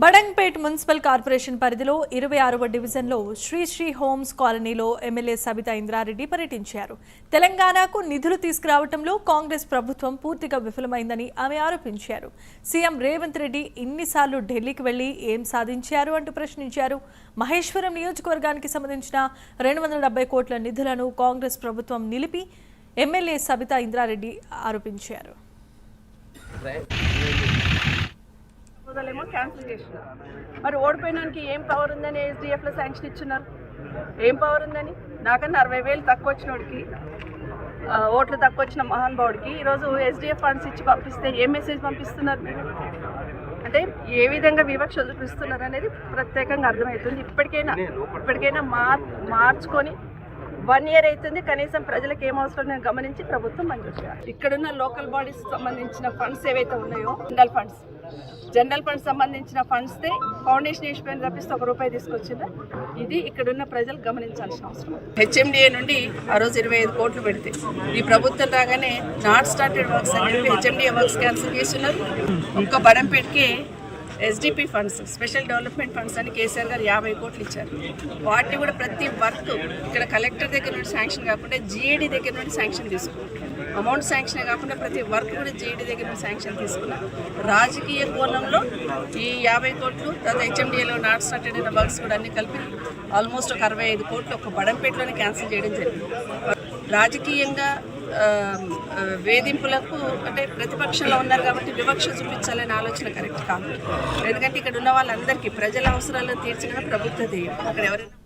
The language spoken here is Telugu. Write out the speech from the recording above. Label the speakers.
Speaker 1: బడంగ్పేట్ మున్సిపల్ కార్పొరేషన్ పరిధిలో ఇరవై ఆరవ డివిజన్లో శ్రీ శ్రీ హోమ్స్ కాలనీలో ఎమ్మెల్యే సబితా ఇంద్రారెడ్డి పర్యటించారు. తెలంగాణకు నిధులు తీసుకురావడంలో కాంగ్రెస్ ప్రభుత్వం పూర్తిగా విఫలమైందని ఆమె ఆరోపించారు. సీఎం రేవంత్ రెడ్డి ఇన్నిసార్లు ఢిల్లీకి వెళ్ళి ఏం సాధించారు అంటూ ప్రశ్నించారు. మహేశ్వరం నియోజకవర్గానికి సంబంధించిన రెండు వందల డెబ్బై కోట్ల నిధులను కాంగ్రెస్ ప్రభుత్వం నిలిపి ఎమ్మెల్యే సబితా ఇంద్రారెడ్డి ఆరోపించారు.
Speaker 2: ప్రపోజలేమో క్యాన్సిల్ చేసినారు మరి ఓడిపోయినానికి ఏం పవర్ ఉందని ఎస్డిఎఫ్లో శాంక్షన్ ఇచ్చినారు ఏం పవర్ ఉందని? నాకన్నా అరవై వేలు తక్కువ వచ్చినోడికి ఆ, ఓట్లు తక్కువ వచ్చిన మహానుభావుడికి ఈరోజు ఎస్డిఎఫ్ ఫండ్స్ ఇచ్చి పంపిస్తే ఏ మెసేజ్ పంపిస్తున్నారు మీరు? అంటే ఏ విధంగా వివక్ష చూపిస్తున్నారు అనేది ప్రత్యేకంగా అర్థమవుతుంది. ఇప్పటికైనా ఇప్పటికైనా మార్ మార్చుకొని వన్ ఇయర్ అవుతుంది. కనీసం ప్రజలకు ఏం అవసరం నేను గమనించి ప్రభుత్వం మంజూరు చేయాలి. ఇక్కడున్న లోకల్ బాడీస్ సంబంధించిన ఫండ్స్ ఏవైతే ఉన్నాయో జనరల్ ఫండ్స్. జనరల్ ఫండ్స్ సంబంధించిన ఫండ్స్తే ఫౌండేషన్ వేసిపోయిన తప్పిస్తే ఒక రూపాయి తీసుకొచ్చిందా? ఇది ఇక్కడున్న ప్రజలు గమనించాల్సిన అవసరం. హెచ్ఎండిఏ నుండి ఆ రోజు ఇరవై ఐదు కోట్లు పెడితే ఈ ప్రభుత్వం రాగానే నాట్ స్టార్టెడ్ వర్క్స్ అని చెప్పి హెచ్ఎండిఏ వర్క్స్ క్యాన్సిల్ చేస్తున్నారు. ఒక్క బడంపేటకి SDP funds special development funds అని కేసీఆర్ గారు యాభై కోట్లు ఇచ్చారు. వాటిని కూడా ప్రతి వర్క్ ఇక్కడ కలెక్టర్ దగ్గర నుండి శాంక్షన్ కాకుండా జీఏడీ దగ్గర నుండి శాంక్షన్ తీసుకున్నారు అమౌంట్ శాంక్షన్ కాకుండా ప్రతి వర్క్ కూడా జీఏడీ దగ్గర నుండి శాంక్షన్ తీసుకున్నారు. రాజకీయ కోణంలో ఈ యాభై కోట్లు తర్వాత హెచ్ఎండిఏలో నాట్ స్టార్టెడ్ అయిన వర్క్స్ కూడా అన్ని కలిపి ఆల్మోస్ట్ ఒక అరవై ఐదు కోట్లు ఒక బడంపేటలోనే క్యాన్సిల్ చేయడం జరిగింది. రాజకీయంగా వేధింపులకు అంటే ప్రతిపక్షంలో ఉన్నారు కాబట్టి వివక్ష చూపించాలనే ఆలోచన కరెక్ట్ కాదు. ఎందుకంటే ఇక్కడ ఉన్న వాళ్ళందరికీ ప్రజల అవసరాలను తీర్చడమే ప్రభుత్వ ధ్యేయం. అక్కడ ఎవరైనా